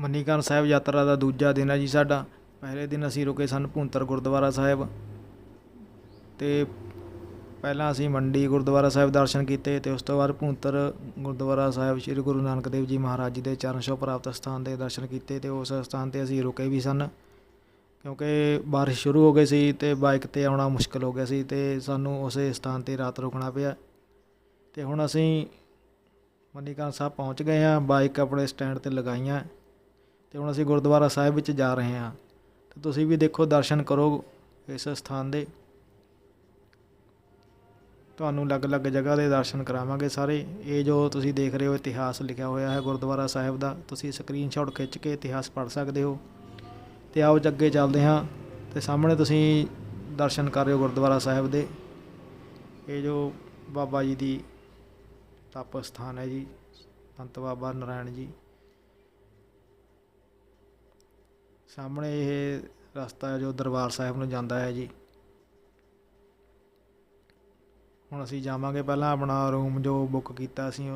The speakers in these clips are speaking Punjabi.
ਮਨੀਕਰਨ ਸਾਹਿਬ ਯਾਤਰਾ ਦਾ ਦੂਜਾ ਦਿਨ ਹੈ ਜੀ ਸਾਡਾ। ਪਹਿਲੇ ਦਿਨ ਅਸੀਂ ਰੁਕੇ ਸਨ ਭੁੰਤਰ ਗੁਰਦੁਆਰਾ ਸਾਹਿਬ। ਤੇ ਪਹਿਲਾਂ ਅਸੀਂ ਮੰਡੀ ਗੁਰਦੁਆਰਾ ਸਾਹਿਬ ਦਰਸ਼ਨ ਕੀਤੇ ਤੇ ਉਸ ਤੋਂ ਬਾਅਦ ਭੁੰਤਰ ਗੁਰਦੁਆਰਾ ਸਾਹਿਬ ਸ੍ਰੀ ਗੁਰੂ ਨਾਨਕ ਦੇਵ ਜੀ ਮਹਾਰਾਜ ਜੀ ਦੇ ਚਰਨ ਛੋਹ ਪ੍ਰਾਪਤ ਸਥਾਨ ਦੇ ਦਰਸ਼ਨ ਕੀਤੇ ਤੇ ਉਸ ਸਥਾਨ ਤੇ ਅਸੀਂ ਰੁਕੇ ਵੀ ਸਨ। ਕਿਉਂਕਿ ਬਾਰਿਸ਼ ਸ਼ੁਰੂ ਹੋ ਗਈ ਸੀ ਤੇ ਬਾਈਕ ਤੇ ਆਉਣਾ ਮੁਸ਼ਕਲ ਹੋ ਗਿਆ ਸੀ ਤੇ ਸਾਨੂੰ ਉਸੇ ਸਥਾਨ ਤੇ ਰਾਤ ਰੁਕਣਾ ਪਿਆ। ਤੇ ਹੁਣ ਅਸੀਂ ਮਨੀਕਰਨ ਸਾਹਿਬ ਪਹੁੰਚ ਗਏ ਹਾਂ। ਬਾਈਕ ਆਪਣੇ ਸਟੈਂਡ ਤੇ ਲਗਾਈਆਂ। ਅਤੇ ਹੁਣ ਅਸੀਂ ਗੁਰਦੁਆਰਾ ਸਾਹਿਬ ਵਿੱਚ ਜਾ ਰਹੇ ਹਾਂ। ਤੇ ਤੁਸੀਂ ਵੀ ਦੇਖੋ, ਦਰਸ਼ਨ ਕਰੋ ਇਸ ਸਥਾਨ ਦੇ। ਤੁਹਾਨੂੰ ਅਲੱਗ-ਅਲੱਗ ਜਗ੍ਹਾ ਦੇ ਦਰਸ਼ਨ ਕਰਾਵਾਂਗੇ ਸਾਰੇ। ਇਹ ਜੋ ਤੁਸੀਂ ਦੇਖ ਰਹੇ ਹੋ, ਇਤਿਹਾਸ ਲਿਖਿਆ ਹੋਇਆ ਹੈ ਗੁਰਦੁਆਰਾ ਸਾਹਿਬ ਦਾ। ਤੁਸੀਂ ਸਕਰੀਨਸ਼ਾਟ ਖਿੱਚ ਕੇ ਇਤਿਹਾਸ ਪੜ੍ਹ ਸਕਦੇ ਹੋ। ਤੇ ਆਓ ਅੱਗੇ ਚੱਲਦੇ ਹਾਂ। ਤੇ ਸਾਹਮਣੇ ਤੁਸੀਂ ਦਰਸ਼ਨ ਕਰ ਰਹੇ ਹੋ ਗੁਰਦੁਆਰਾ ਸਾਹਿਬ ਦੇ। ਇਹ ਜੋ ਬਾਬਾ ਜੀ ਦੀ ਤਪ ਸਥਾਨ ਹੈ ਜੀ, ਸੰਤ ਬਾਬਾ ਨਾਰਾਇਣ ਜੀ। ਸਾਹਮਣੇ ਇਹ ਰਸਤਾ ਹੈ ਜੋ ਦਰਬਾਰ ਸਾਹਿਬ ਨੂੰ ਜਾਂਦਾ ਹੈ ਜੀ। ਹੁਣ ਅਸੀਂ ਜਾਵਾਂਗੇ ਪਹਿਲਾਂ ਆਪਣਾ ਰੂਮ ਜੋ ਬੁੱਕ ਕੀਤਾ ਅਸੀਂ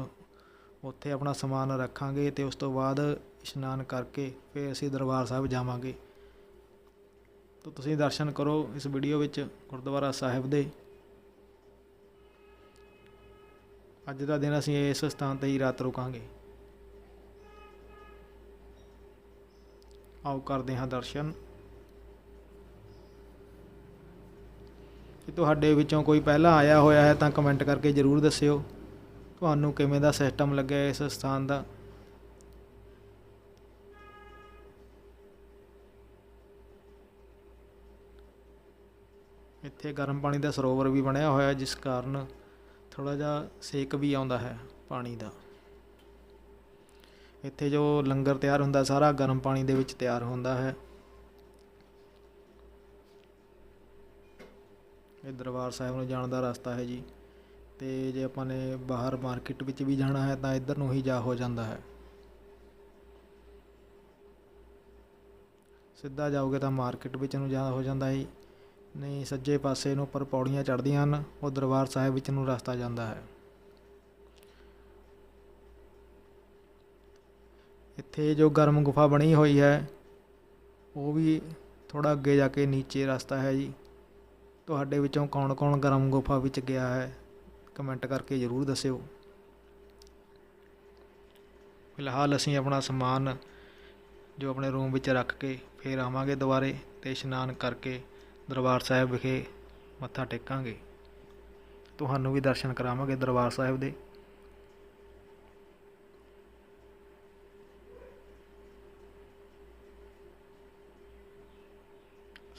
ਉੱਥੇ ਆਪਣਾ ਸਮਾਨ ਰੱਖਾਂਗੇ ਤੇ ਉਸ ਤੋਂ ਬਾਅਦ ਇਸ਼ਨਾਨ ਕਰਕੇ ਫਿਰ ਅਸੀਂ ਦਰਬਾਰ ਸਾਹਿਬ ਜਾਵਾਂਗੇ। ਤਾਂ ਤੁਸੀਂ ਦਰਸ਼ਨ ਕਰੋ ਇਸ ਵੀਡੀਓ ਵਿੱਚ ਗੁਰਦੁਆਰਾ ਸਾਹਿਬ ਦੇ। ਅੱਜ ਦਾ ਦਿਨ ਅਸੀਂ ਇਸ ਸਥਾਨ ਤੇ ਹੀ ਰਾਤ ਰੁਕਾਂਗੇ। ਆਓ ਕਰਦੇ ਹਾਂ ਦਰਸ਼ਨ। ਜੇ ਤੁਹਾਡੇ ਵਿੱਚੋਂ ਕੋਈ ਪਹਿਲਾਂ ਆਇਆ ਹੋਇਆ ਹੈ ਤਾਂ ਕਮੈਂਟ ਕਰਕੇ ਜਰੂਰ ਦੱਸਿਓ। ਤੁਹਾਨੂੰ ਕਿਵੇਂ ਦਾ ਸਿਸਟਮ ਲੱਗਿਆ ਇਸ ਸਥਾਨ ਦਾ? ਇੱਥੇ ਗਰਮ ਪਾਣੀ ਦਾ ਸਰੋਵਰ ਵੀ ਬਣਿਆ ਹੋਇਆ ਜਿਸ ਕਾਰਨ ਥੋੜਾ ਜਿਹਾ ਸੇਕ ਵੀ ਆਉਂਦਾ ਹੈ ਪਾਣੀ ਦਾ। ਇੱਥੇ ਜੋ ਲੰਗਰ ਤਿਆਰ ਹੁੰਦਾ, ਸਾਰਾ ਗਰਮ ਪਾਣੀ ਦੇ ਵਿੱਚ ਤਿਆਰ ਹੁੰਦਾ ਹੈ। ਇਹ ਦਰਬਾਰ ਸਾਹਿਬ ਨੂੰ ਜਾਣ ਦਾ ਰਸਤਾ ਹੈ ਜੀ। ਤੇ ਜੇ ਆਪਾਂ ਨੇ ਬਾਹਰ ਮਾਰਕੀਟ ਵਿੱਚ ਵੀ ਜਾਣਾ ਹੈ, ਤਾਂ ਇੱਧਰ ਨੂੰ ਹੀ ਜਾ ਹੋ ਜਾਂਦਾ ਹੈ। ਸਿੱਧਾ ਜਾਓਗੇ ਤਾਂ ਮਾਰਕੀਟ ਵਿੱਚ ਨੂੰ ਜਾ ਹੋ ਜਾਂਦਾ ਹੈ। ਨਹੀਂ, ਸੱਜੇ ਪਾਸੇ ਨੂੰ ਉੱਪਰ ਪੌੜੀਆਂ ਚੜ੍ਹਦੀਆਂ ਹਨ, ਉਹ ਦਰਬਾਰ ਸਾਹਿਬ ਵਿੱਚ ਨੂੰ ਰਸਤਾ ਜਾਂਦਾ ਹੈ। ਇੱਥੇ ਜੋ ਗਰਮ ਗੁਫਾ ਬਣੀ ਹੋਈ ਹੈ, ਉਹ ਵੀ ਥੋੜਾ ਅੱਗੇ ਜਾ ਕੇ ਨੀਚੇ ਰਸਤਾ ਹੈ ਜੀ। ਤੁਹਾਡੇ ਵਿੱਚੋਂ ਕੌਣ-ਕੌਣ ਗਰਮ ਗੁਫਾ ਵਿੱਚ ਗਿਆ ਹੈ, ਕਮੈਂਟ ਕਰਕੇ ਜ਼ਰੂਰ ਦੱਸਿਓ। ਫਿਲਹਾਲ ਅਸੀਂ ਆਪਣਾ ਸਮਾਨ ਜੋ ਆਪਣੇ ਰੂਮ ਵਿੱਚ ਰੱਖ ਕੇ ਫਿਰ ਆਵਾਂਗੇ ਦੁਬਾਰੇ ਤੇ ਇਸ਼ਨਾਨ ਕਰਕੇ ਦਰਬਾਰ ਸਾਹਿਬ ਵਿਖੇ ਮੱਥਾ ਟੇਕਾਂਗੇ। ਤੁਹਾਨੂੰ ਵੀ ਦਰਸ਼ਨ ਕਰਾਵਾਂਗੇ ਦਰਬਾਰ ਸਾਹਿਬ ਦੇ।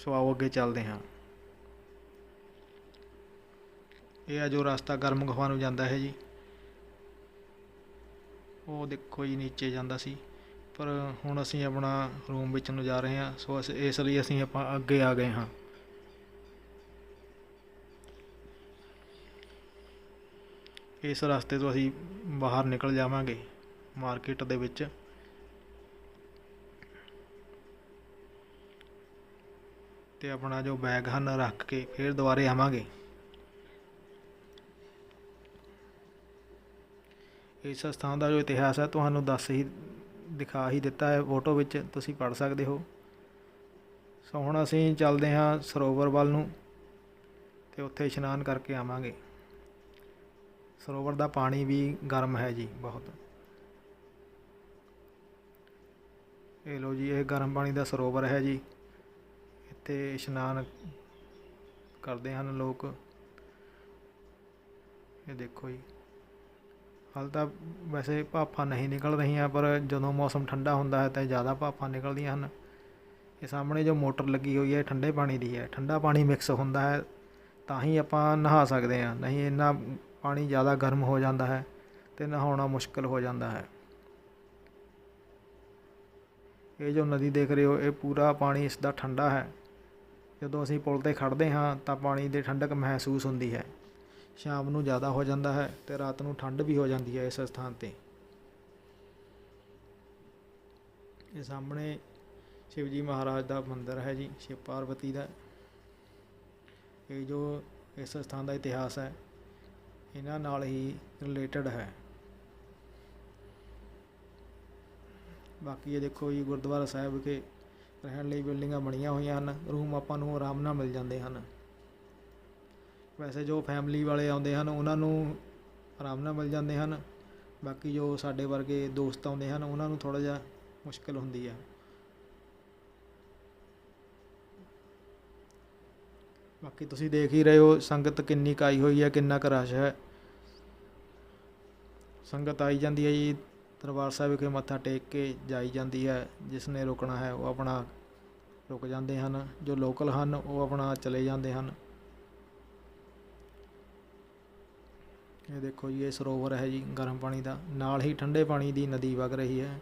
ਸੋ ਆਓ ਅੱਗੇ ਚੱਲਦੇ ਹਾਂ। ਇਹ ਆ ਜੋ ਰਸਤਾ ਗਰਮ ਗੁਫਾ ਨੂੰ ਜਾਂਦਾ ਹੈ ਜੀ। ਉਹ ਦੇਖੋ ਜੀ ਨੀਚੇ ਜਾਂਦਾ ਸੀ। ਪਰ ਹੁਣ ਅਸੀਂ ਆਪਣਾ ਰੂਮ ਵਿੱਚ ਨੂੰ ਜਾ ਰਹੇ ਹਾਂ। ਸੋ ਅਸੀਂ, ਇਸ ਲਈ ਅਸੀਂ ਆਪਾਂ ਅੱਗੇ ਆ ਗਏ ਹਾਂ। ਇਸ ਰਸਤੇ ਤੋਂ ਅਸੀਂ ਬਾਹਰ ਨਿਕਲ ਜਾਵਾਂਗੇ ਮਾਰਕੀਟ ਦੇ ਵਿੱਚ। ਤੇ ਆਪਣਾ ਜੋ ਬੈਗ ਹਨ ਰੱਖ ਕੇ ਫਿਰ ਦੁਬਾਰੇ ਆਵਾਂਗੇ। ਇਸ ਸਥਾਨ ਦਾ ਜੋ ਇਤਿਹਾਸ ਹੈ, ਤੁਹਾਨੂੰ ਦੱਸ ਹੀ, ਦਿਖਾ ਹੀ ਦਿੱਤਾ ਹੈ। ਫੋਟੋ ਵਿੱਚ ਤੁਸੀਂ ਪੜ੍ਹ ਸਕਦੇ ਹੋ। ਸੋ ਹੁਣ ਅਸੀਂ ਚੱਲਦੇ ਹਾਂ ਸਰੋਵਰ ਵੱਲ ਨੂੰ ਤੇ ਉੱਥੇ ਇਸ਼ਨਾਨ ਕਰਕੇ ਆਵਾਂਗੇ। ਸਰੋਵਰ ਦਾ ਪਾਣੀ ਵੀ ਗਰਮ ਹੈ ਜੀ, ਬਹੁਤ। ਇਹ ਲੋ ਜੀ, ਇਹ ਗਰਮ ਪਾਣੀ ਦਾ ਸਰੋਵਰ ਹੈ ਜੀ। ਇੱਥੇ ਇਸ਼ਨਾਨ ਕਰਦੇ ਹਨ ਲੋਕ। ਇਹ ਦੇਖੋ ਜੀ। ਹਾਲ ਤਾਂ ਵੈਸੇ ਭਾਫਾਂ ਨਹੀਂ ਨਿਕਲ ਰਹੀਆਂ, ਪਰ ਜਦੋਂ ਮੌਸਮ ਠੰਡਾ ਹੁੰਦਾ ਹੈ ਤਾਂ ਜ਼ਿਆਦਾ ਭਾਫਾਂ ਨਿਕਲਦੀਆਂ ਹਨ। ਇਹ ਸਾਹਮਣੇ ਜੋ ਮੋਟਰ ਲੱਗੀ ਹੋਈ ਹੈ ਠੰਡੇ ਪਾਣੀ ਦੀ ਹੈ। ਠੰਡਾ ਪਾਣੀ ਮਿਕਸ ਹੁੰਦਾ ਹੈ, ਤਾਂ ਹੀ ਆਪਾਂ ਨਹਾ ਸਕਦੇ ਹਾਂ। ਨਹੀਂ, ਇੰਨਾ ਪਾਣੀ ਜ਼ਿਆਦਾ ਗਰਮ ਹੋ ਜਾਂਦਾ ਹੈ ਤੇ ਨਹਾਉਣਾ ਮੁਸ਼ਕਲ ਹੋ ਜਾਂਦਾ ਹੈ। ਇਹ ਜੋ ਨਦੀ ਦੇਖ ਰਹੇ ਹੋ, ਇਹ ਪੂਰਾ ਪਾਣੀ ਇਸ ਦਾ ਠੰਡਾ ਹੈ। ਜਦੋਂ ਅਸੀਂ ਪੁਲ ਤੇ ਖੜ੍ਹਦੇ ਹਾਂ ਤਾਂ ਪਾਣੀ ਦੀ ਠੰਡਕ ਮਹਿਸੂਸ ਹੁੰਦੀ ਹੈ। ਸ਼ਾਮ ਨੂੰ ਜ਼ਿਆਦਾ ਹੋ ਜਾਂਦਾ ਹੈ ਅਤੇ ਰਾਤ ਨੂੰ ਠੰਡ ਵੀ ਹੋ ਜਾਂਦੀ ਹੈ ਇਸ ਸਥਾਨ ਤੇ। ਇਹ ਸਾਹਮਣੇ ਸ਼ਿਵ ਜੀ ਮਹਾਰਾਜ ਦਾ ਮੰਦਿਰ ਹੈ ਜੀ, ਸ਼ਿਵ ਪਾਰਵਤੀ ਦਾ। ਇਹ ਜੋ ਇਸ ਸਥਾਨ ਦਾ ਇਤਿਹਾਸ ਹੈ, ਇਹਨਾਂ ਨਾਲ ਹੀ ਰਿਲੇਟਡ ਹੈ। ਬਾਕੀ ਇਹ ਦੇਖੋ ਜੀ ਗੁਰਦੁਆਰਾ ਸਾਹਿਬ ਵਿਖੇ ਰਹਿਣ ਲਈ ਬਿਲਡਿੰਗਾਂ ਬਣੀਆਂ ਹੋਈਆਂ ਹਨ, ਰੂਮ ਆਪਾਂ ਨੂੰ ਆਰਾਮ ਨਾਲ ਮਿਲ ਜਾਂਦੇ ਹਨ। ਵੈਸੇ ਜੋ ਫੈਮਿਲੀ ਵਾਲੇ ਆਉਂਦੇ ਹਨ, ਉਹਨਾਂ ਨੂੰ ਆਰਾਮ ਨਾਲ ਮਿਲ ਜਾਂਦੇ ਹਨ। ਬਾਕੀ ਜੋ ਸਾਡੇ ਵਰਗੇ ਦੋਸਤ ਆਉਂਦੇ ਹਨ, ਉਹਨਾਂ ਨੂੰ ਥੋੜ੍ਹਾ ਜਿਹਾ ਮੁਸ਼ਕਲ ਹੁੰਦੀ ਹੈ ਬਾਕੀ ਤੁਸੀਂ ਦੇਖ ਹੀ ਰਹੇ ਹੋ, ਸੰਗਤ ਕਿੰਨੀ ਕੁ ਆਈ ਹੋਈ ਹੈ, ਕਿੰਨਾ ਕੁ ਰਸ਼ ਹੈ। ਸੰਗਤ ਆਈ ਜਾਂਦੀ ਹੈ ਜੀ, ਦਰਬਾਰ ਸਾਹਿਬ ਵਿਖੇ ਮੱਥਾ ਟੇਕ ਕੇ ਜਾਈ ਜਾਂਦੀ ਹੈ, ਜਿਸ ਨੇ ਰੁਕਣਾ ਹੈ, ਉਹ ਆਪਣਾ ਰੁਕ ਜਾਂਦੇ ਹਨ। ਜੋ ਲੋਕਲ ਹਨ, ਉਹ ਆਪਣਾ ਚਲੇ ਜਾਂਦੇ ਹਨ। ਇਹ ਦੇਖੋ ਜੀ, ਇਹ ਸਰੋਵਰ ਹੈ ਜੀ, ਗਰਮ ਪਾਣੀ ਦਾ। ਨਾਲ ਹੀ ਠੰਡੇ ਪਾਣੀ ਦੀ ਨਦੀ ਵਗ ਰਹੀ ਹੈ।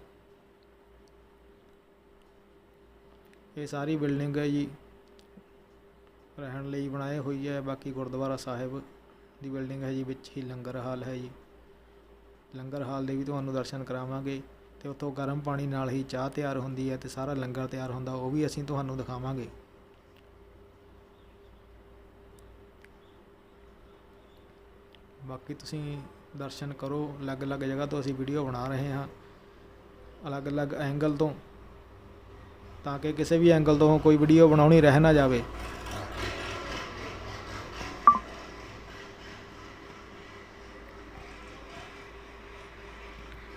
ਇਹ ਸਾਰੀ ਬਿਲਡਿੰਗ ਹੈ ਜੀ। ਰਹਿਣ ਲਈ ਬਣਾਏ ਹੋਈ ਹੈ। ਬਾਕੀ ਗੁਰਦੁਆਰਾ ਸਾਹਿਬ ਦੀ ਬਿਲਡਿੰਗ ਹੈ ਜੀ, ਵਿੱਚ ਹੀ ਲੰਗਰ ਹਾਲ ਹੈ ਜੀ। ਲੰਗਰ ਹਾਲ ਦੇ ਵੀ ਤੁਹਾਨੂੰ ਦਰਸ਼ਨ ਕਰਾਵਾਂਗੇ। ਤੇ ਉੱਥੋਂ ਗਰਮ ਪਾਣੀ ਨਾਲ ਹੀ ਚਾਹ ਤਿਆਰ ਹੁੰਦੀ ਹੈ ਤੇ ਸਾਰਾ ਲੰਗਰ ਤਿਆਰ ਹੁੰਦਾ, ਉਹ ਵੀ ਅਸੀਂ ਤੁਹਾਨੂੰ ਦਿਖਾਵਾਂਗੇ। ਬਾਕੀ ਤੁਸੀਂ ਦਰਸ਼ਨ ਕਰੋ, ਅਲੱਗ-ਅਲੱਗ ਜਗ੍ਹਾ ਤੋਂ ਅਸੀਂ ਵੀਡੀਓ ਬਣਾ ਰਹੇ ਹਾਂ। ਅਲੱਗ-ਅਲੱਗ ਐਂਗਲ ਤੋਂ, ਤਾਂ ਕਿ ਕਿਸੇ ਵੀ ਐਂਗਲ ਤੋਂ ਕੋਈ ਵੀਡੀਓ ਬਣਾਉਣੀ ਰਹਿ ਨਾ ਜਾਵੇ।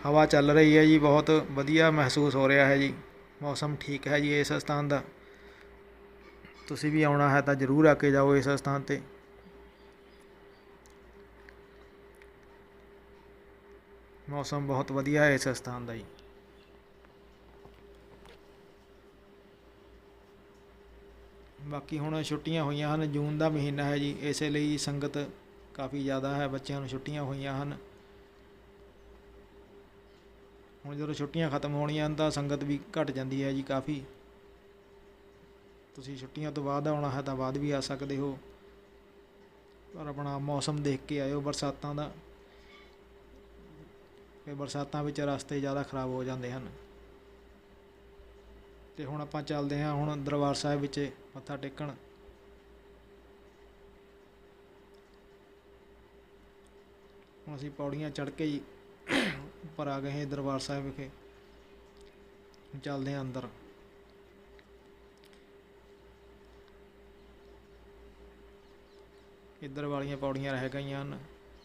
ਹਵਾ ਚੱਲ ਰਹੀ ਹੈ ਜੀ, ਬਹੁਤ ਵਧੀਆ ਮਹਿਸੂਸ ਹੋ ਰਿਹਾ ਹੈ ਜੀ। ਮੌਸਮ ਠੀਕ ਹੈ ਜੀ ਇਸ ਸਥਾਨ ਦਾ। ਤੁਸੀਂ ਵੀ ਆਉਣਾ ਹੈ ਤਾਂ ਜ਼ਰੂਰ ਆ ਕੇ ਜਾਓ ਇਸ ਸਥਾਨ ਤੇ। ਮੌਸਮ ਬਹੁਤ ਵਧੀਆ ਹੈ ਇਸ ਸਥਾਨ ਦਾ ਜੀ। ਬਾਕੀ ਹੁਣ ਛੁੱਟੀਆਂ ਹੋਈਆਂ ਹਨ, ਜੂਨ ਦਾ ਮਹੀਨਾ ਹੈ ਜੀ, ਇਸੇ ਲਈ ਸੰਗਤ ਕਾਫੀ ਜ਼ਿਆਦਾ ਹੈ, ਬੱਚਿਆਂ ਨੂੰ ਛੁੱਟੀਆਂ ਹੋਈਆਂ ਹਨ। ਹੁਣ ਜਦੋਂ ਛੁੱਟੀਆਂ ਖਤਮ ਹੋਣੀਆਂ ਹਨ ਤਾਂ ਸੰਗਤ ਵੀ ਘਟ ਜਾਂਦੀ ਹੈ ਜੀ ਕਾਫੀ। ਤੁਸੀਂ ਛੁੱਟੀਆਂ ਤੋਂ ਬਾਅਦ ਆਉਣਾ ਹੈ ਤਾਂ ਬਾਅਦ ਵੀ ਆ ਸਕਦੇ ਹੋ। ਪਰ ਆਪਣਾ ਮੌਸਮ ਦੇਖ ਕੇ ਆਇਓ ਬਰਸਾਤਾਂ ਦਾ। ਕਿ ਬਰਸਾਤਾਂ ਵਿੱਚ ਰਸਤੇ ਜ਼ਿਆਦਾ ਖਰਾਬ ਹੋ ਜਾਂਦੇ ਹਨ। ਤੇ ਹੁਣ ਆਪਾਂ ਚੱਲਦੇ ਹਾਂ ਹੁਣ ਦਰਬਾਰ ਸਾਹਿਬ ਵਿੱਚ ਮੱਥਾ ਟੇਕਣ। ਹੁਣ ਅਸੀਂ ਪੌੜੀਆਂ ਚੜ੍ਹ ਕੇ ਹੀ ਉੱਪਰ ਆ ਗਏ ਹਾਂ ਦਰਬਾਰ ਸਾਹਿਬ ਵਿਖੇ। ਚੱਲਦੇ ਹਾਂ ਅੰਦਰ। ਇੱਧਰ ਵਾਲੀਆਂ ਪੌੜੀਆਂ ਰਹਿ ਗਈਆਂ ਹਨ।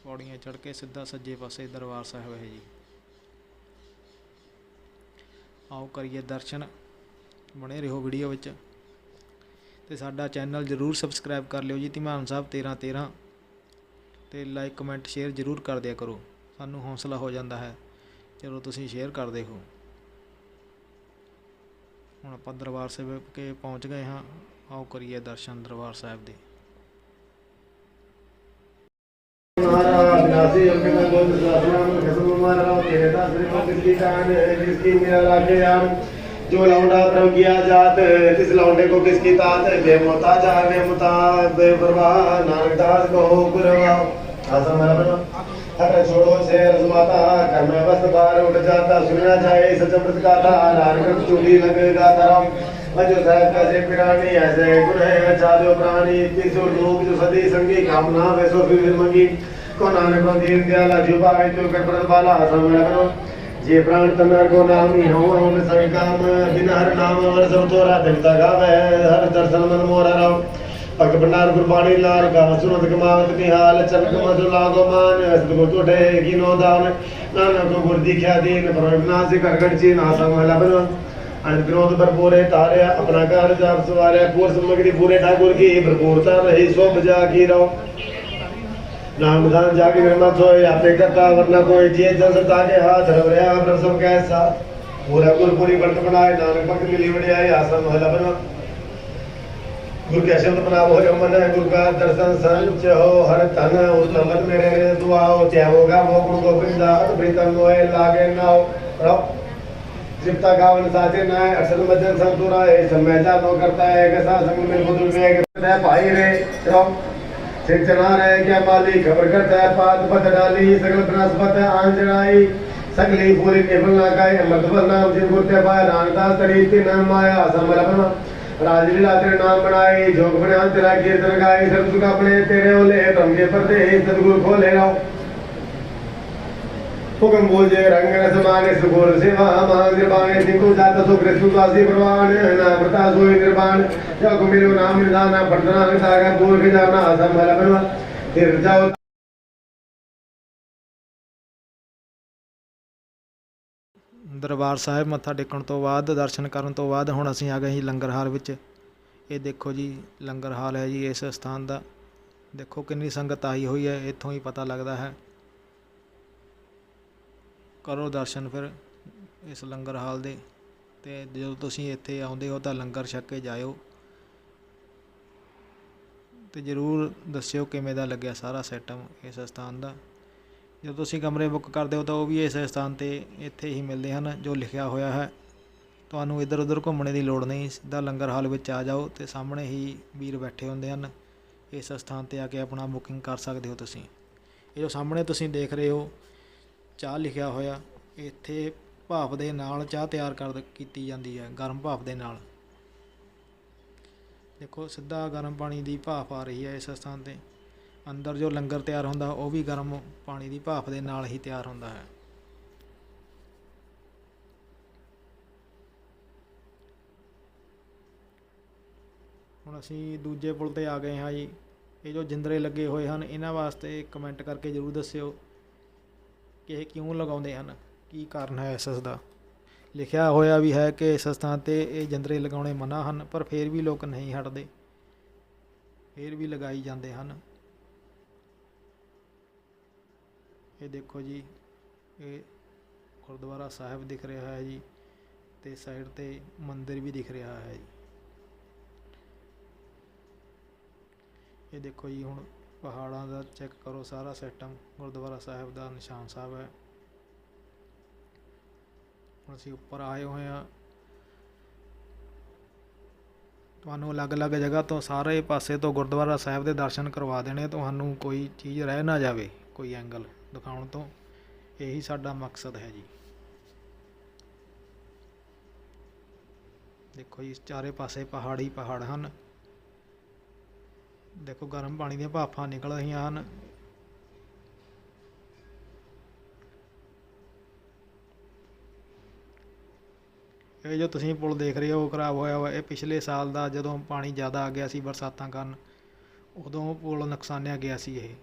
ਪੌੜੀਆਂ ਚੜ੍ਹ ਕੇ ਸਿੱਧਾ ਸੱਜੇ ਪਾਸੇ ਦਰਬਾਰ ਸਾਹਿਬ ਹੈ ਜੀ। ਆਓ ਕਰੀਏ ਦਰਸ਼ਨ। ਬਣੇ ਰਹੋ ਵੀਡੀਓ ਵਿੱਚ। ਤੇ ਸਾਡਾ ਚੈਨਲ ਜਰੂਰ ਸਬਸਕ੍ਰਾਈਬ ਕਰ ਲਿਓ ਜੀ। ਧੀਮਾਨ ਸਾਹਿਬ 13 13 ਤੇ ਲਾਈਕ, ਕਮੈਂਟ, ਸ਼ੇਅਰ ਜਰੂਰ ਕਰ ਦਿਆ ਕਰੋ। ਸਾਨੂੰ ਹੌਸਲਾ ਹੋ ਜਾਂਦਾ ਹੈ। ਜਦੋਂ ਤੁਸੀਂ ਸ਼ੇਅਰ ਕਰਦੇ ਹੋ ਹੁਣ ਆਪਾਂ ਦਰਬਾਰ ਸਾਹਿਬ ਕੇ ਪਹੁੰਚ ਗਏ ਹਾਂ ਆਓ ਕਰੀਏ ਦਰਸ਼ਨ ਦਰਬਾਰ ਸਾਹਿਬ ਦੇ महाराज नासी अपने गोद सासुराम खसम मारा तेरे दास रे मत की कान जिसकी मेरा लागे यार जो लौंडा प्रभ किया जात किस लौंडे को किसकी तात बेमोता जा बेमुता बेपरवाह नानक दास को गुरवा आसा मेरा बनो हट छोड़ो से रजमाता कर में बस बार उठ जाता सुनना चाहे सच अमृत गाथा नानक चूड़ी लगेगा धर्म मजो साहब का से पिरानी ऐसे गुण है चादो प्राणी तीसो लोग जो सदी संगी कामना वैसो फिर मंगी को नानक को दीन दयाला जुबाई तो कर प्रद बाला समय करो जे प्राण तनर को नाम ही हो हम संग काम बिन हर नाम अमर सब तोरा दिलता गावे हर दर्शन मन मोरा राव பக்க பண்ணார் குருபாணி எல்லாரு காசுரதுக்கு மாவத்து நிஹால சனக்கு மதுலாகோ மான் தோட்டே கினோதான நானக்கு குருதி கியாதீன் பிரவினாசி கர்கடிச்சி நாசம் லபன அனுக்ரோத பர்பூரே தாரே அப்பனா கார் ஜார் சுவாரே பூர் சமகிரி பூரே டாகுர் கி பர்பூர்தா ரஹி சோப் ஜா கீரோ நாம் தான் ஜாகி விரமா சோய் அப்பே கத்தா வர்ணா கோய் ஜே ஜல் தாகே ஹா தரவரே ஆம் ரசம் கேசா பூரா குருபுரி பட்டு பண்ணாய் நானக் பக்கத்தில் இவடியாய் ஆசம் லபன گر کے شلط پناہ ہو جو منہ گر کا درسن سنچ ہو ہر تن اتمن میرے رے دعا ہو چہو گا وہ گل کو بندہ بریتن ہوئے لاغے نہ ہو رو جبتا گاون ساتھے نہ ہے اکسل مجن سن تورا ہے سمیتا نو کرتا ہے کہ ساتھ سنگ میں خود میں کرتا ہے بھائی رے رو سکھ چنا رہے کیا مالی خبر کرتا ہے پات پت ڈالی سگل بناسبت ہے آن جڑائی سگلی پوری نفل نہ کائے مرتبہ نام جن گرتے پائے رانتا سریتی نام آیا سمرہ پناہ राजलीला तेरे नाम बनाई जोग बने तेरा कीर्तन गाई सब सुख अपने तेरे ओले तम के पड़ते सदगुरु खोले रहो हुकम बोझे रंग रस मांगे सुगुर सेवा मांग निर्वाणे सिंधु जात सो कृष्ण दासी प्रवाण ना प्रता सो निर्वाण जग मेरे नाम निर्दाना पटना निर्दाना पूर्व जाना असम भला बनवा तेरे जाओ ਦਰਬਾਰ ਸਾਹਿਬ ਮੱਥਾ ਟੇਕਣ ਤੋਂ ਬਾਅਦ, ਦਰਸ਼ਨ ਕਰਨ ਤੋਂ ਬਾਅਦ ਹੁਣ ਅਸੀਂ ਆ ਗਏ ਜੀ ਲੰਗਰ ਹਾਲ ਵਿੱਚ। ਇਹ ਦੇਖੋ ਜੀ ਲੰਗਰ ਹਾਲ ਹੈ ਜੀ, ਇਸ ਸਥਾਨ ਦਾ। ਦੇਖੋ ਕਿੰਨੀ ਸੰਗਤ ਆਈ ਹੋਈ ਹੈ, ਇੱਥੋਂ ਹੀ ਪਤਾ ਲੱਗਦਾ ਹੈ। ਕਰੋ ਦਰਸ਼ਨ ਫਿਰ ਇਸ ਲੰਗਰ ਹਾਲ ਦੇ। ਤੇ ਜਦੋਂ ਤੁਸੀਂ ਇੱਥੇ ਆਉਂਦੇ ਹੋ ਤਾਂ ਲੰਗਰ ਛੱਕ ਕੇ ਜਾਇਓ। ਤੇ ਜਰੂਰ ਦੱਸਿਓ ਕਿਵੇਂ ਦਾ ਲੱਗਿਆ ਸਾਰਾ ਸਿਸਟਮ ਇਸ ਸਥਾਨ ਦਾ। ਜਦੋਂ ਤੁਸੀਂ ਕਮਰੇ ਬੁੱਕ ਕਰਦੇ ਹੋ ਤਾਂ ਉਹ ਵੀ ਇਸ ਸਥਾਨ ਤੇ ਇੱਥੇ ਹੀ ਮਿਲਦੇ ਹਨ ਜੋ ਲਿਖਿਆ ਹੋਇਆ ਹੈ। ਤੁਹਾਨੂੰ ਇੱਧਰ ਉੱਧਰ ਘੁੰਮਣੇ ਦੀ ਲੋੜ ਨਹੀਂ। ਸਿੱਧਾ ਲੰਗਰ ਹਾਲ ਵਿੱਚ ਆ ਜਾਓ ਤੇ ਸਾਹਮਣੇ ਹੀ ਵੀਰ ਬੈਠੇ ਹੁੰਦੇ ਹਨ। ਇਸ ਸਥਾਨ ਤੇ ਆ ਕੇ ਆਪਣਾ ਬੁਕਿੰਗ ਕਰ ਸਕਦੇ ਹੋ ਤੁਸੀਂ। ਇਹ ਜੋ ਸਾਹਮਣੇ ਤੁਸੀਂ ਦੇਖ ਰਹੇ ਹੋ, ਚਾਹ ਲਿਖਿਆ ਹੋਇਆ, ਇੱਥੇ ਭਾਫ ਦੇ ਨਾਲ ਚਾਹ ਤਿਆਰ ਕਰ ਕੀਤੀ ਜਾਂਦੀ ਹੈ, ਗਰਮ ਭਾਫ ਦੇ ਨਾਲ। ਦੇਖੋ, ਸਿੱਧਾ ਗਰਮ ਪਾਣੀ ਦੀ ਭਾਫ ਆ ਰਹੀ ਹੈ ਇਸ ਸਥਾਨ ਤੇ। ਅੰਦਰ ਜੋ ਲੰਗਰ ਤਿਆਰ ਹੁੰਦਾ, ਉਹ ਵੀ ਗਰਮ ਪਾਣੀ ਦੀ ਭਾਫ ਦੇ ਨਾਲ ਹੀ ਤਿਆਰ ਹੁੰਦਾ ਹੈ। ਹੁਣ ਅਸੀਂ ਦੂਜੇ ਪੁਲ ਤੇ ਆ ਗਏ ਹਾਂ ਜੀ। ਇਹ ਜੋ ਜਿੰਦਰੇ ਲੱਗੇ ਹੋਏ ਹਨ, ਇਹਨਾਂ ਵਾਸਤੇ ਕਮੈਂਟ ਕਰਕੇ ਜ਼ਰੂਰ ਦੱਸਿਓ ਕਿ ਇਹ ਕਿਉਂ ਲਗਾਉਂਦੇ ਹਨ? ਕੀ ਕਾਰਨ ਹੈ ਇਸ ਦਾ? ਲਿਖਿਆ ਹੋਇਆ ਵੀ ਹੈ ਕਿ ਇਸ ਸਥਾਨ ਤੇ ਇਹ ਜਿੰਦਰੇ ਲਗਾਉਣੇ ਮਨਾ ਹਨ, ਪਰ ਫਿਰ ਵੀ ਲੋਕ ਨਹੀਂ ਹਟਦੇ। ਫਿਰ ਵੀ ਲਗਾਈ ਜਾਂਦੇ ਹਨ। ਇਹ ਦੇਖੋ ਜੀ, ਇਹ ਗੁਰਦੁਆਰਾ ਸਾਹਿਬ ਦਿਖ ਰਿਹਾ ਹੈ ਜੀ ਤੇ ਸਾਈਡ ਤੇ ਮੰਦਿਰ ਵੀ ਦਿਖ ਰਿਹਾ ਹੈ ਜੀ। ਇਹ ਦੇਖੋ ਜੀ, ਹੁਣ ਪਹਾੜਾਂ ਦਾ ਚੈੱਕ ਕਰੋ, ਸਾਰਾ ਸਿਸਟਮ ਗੁਰਦੁਆਰਾ ਸਾਹਿਬ ਦਾ ਨਿਸ਼ਾਨ ਸਾਹਿਬ ਹੈ। ਹੁਣ ਅਸੀਂ ਉੱਪਰ ਆਏ ਹੋਏ ਹਾਂ। ਤੁਹਾਨੂੰ ਅਲੱਗ-ਅਲੱਗ ਜਗ੍ਹਾ ਤੋਂ ਸਾਰੇ ਪਾਸੇ ਤੋਂ ਗੁਰਦੁਆਰਾ ਸਾਹਿਬ ਦੇ ਦਰਸ਼ਨ ਕਰਵਾ ਦੇਣੇ, ਤੁਹਾਨੂੰ ਕੋਈ ਚੀਜ਼ ਰਹਿ ਨਾ ਜਾਵੇ, ਕੋਈ ਐਂਗਲ ਦਿਖਾਉਣ ਤੋਂ ਇਹੀ ਸਾਡਾ ਮਕਸਦ ਹੈ ਜੀ। ਦੇਖੋ ਜੀ, ਚਾਰੇ ਪਾਸੇ ਪਹਾੜੀ ਪਹਾੜ ਹਨ। ਦੇਖੋ, ਗਰਮ ਪਾਣੀ ਦੀਆਂ ਭਾਫਾਂ ਨਿਕਲ ਰਹੀਆਂ ਹਨ। ਇਹ ਜੋ ਤੁਸੀਂ ਪੁਲ ਦੇਖ ਰਹੇ ਹੋ ਖਰਾਬ ਹੋਇਆ ਹੋਇਆ। ਇਹ ਪਿਛਲੇ ਸਾਲ ਦਾ ਜਦੋਂ ਪਾਣੀ ਜ਼ਿਆਦਾ ਆ ਗਿਆ ਸੀ ਬਰਸਾਤਾਂ ਕਾਰਨ, ਉਦੋਂ ਪੁਲ ਨੁਕਸਾਨਿਆ ਗਿਆ ਸੀ ਇਹ।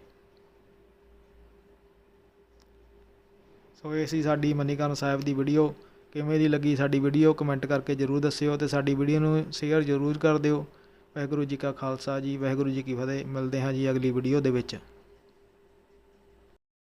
ਸੋ ਇਹ ਸੀ ਸਾਡੀ ਮਨੀਕਰਨ ਸਾਹਿਬ ਦੀ ਵੀਡੀਓ ਕਿਵੇਂ ਦੀ ਲੱਗੀ ਸਾਡੀ ਵੀਡੀਓ ਕਮੈਂਟ ਕਰਕੇ ਜਰੂਰ ਦੱਸਿਓ ਤੇ ਸਾਡੀ ਵੀਡੀਓ ਨੂੰ ਸ਼ੇਅਰ ਜਰੂਰ ਕਰ ਦਿਓ। ਵਾਹਿਗੁਰੂ ਜੀ ਕਾ ਖਾਲਸਾ ਜੀ, ਵਾਹਿਗੁਰੂ ਜੀ ਕੀ ਫਤਿਹ। ਮਿਲਦੇ ਹਾਂ ਜੀ ਅਗਲੀ ਵੀਡੀਓ ਦੇ ਵਿੱਚ।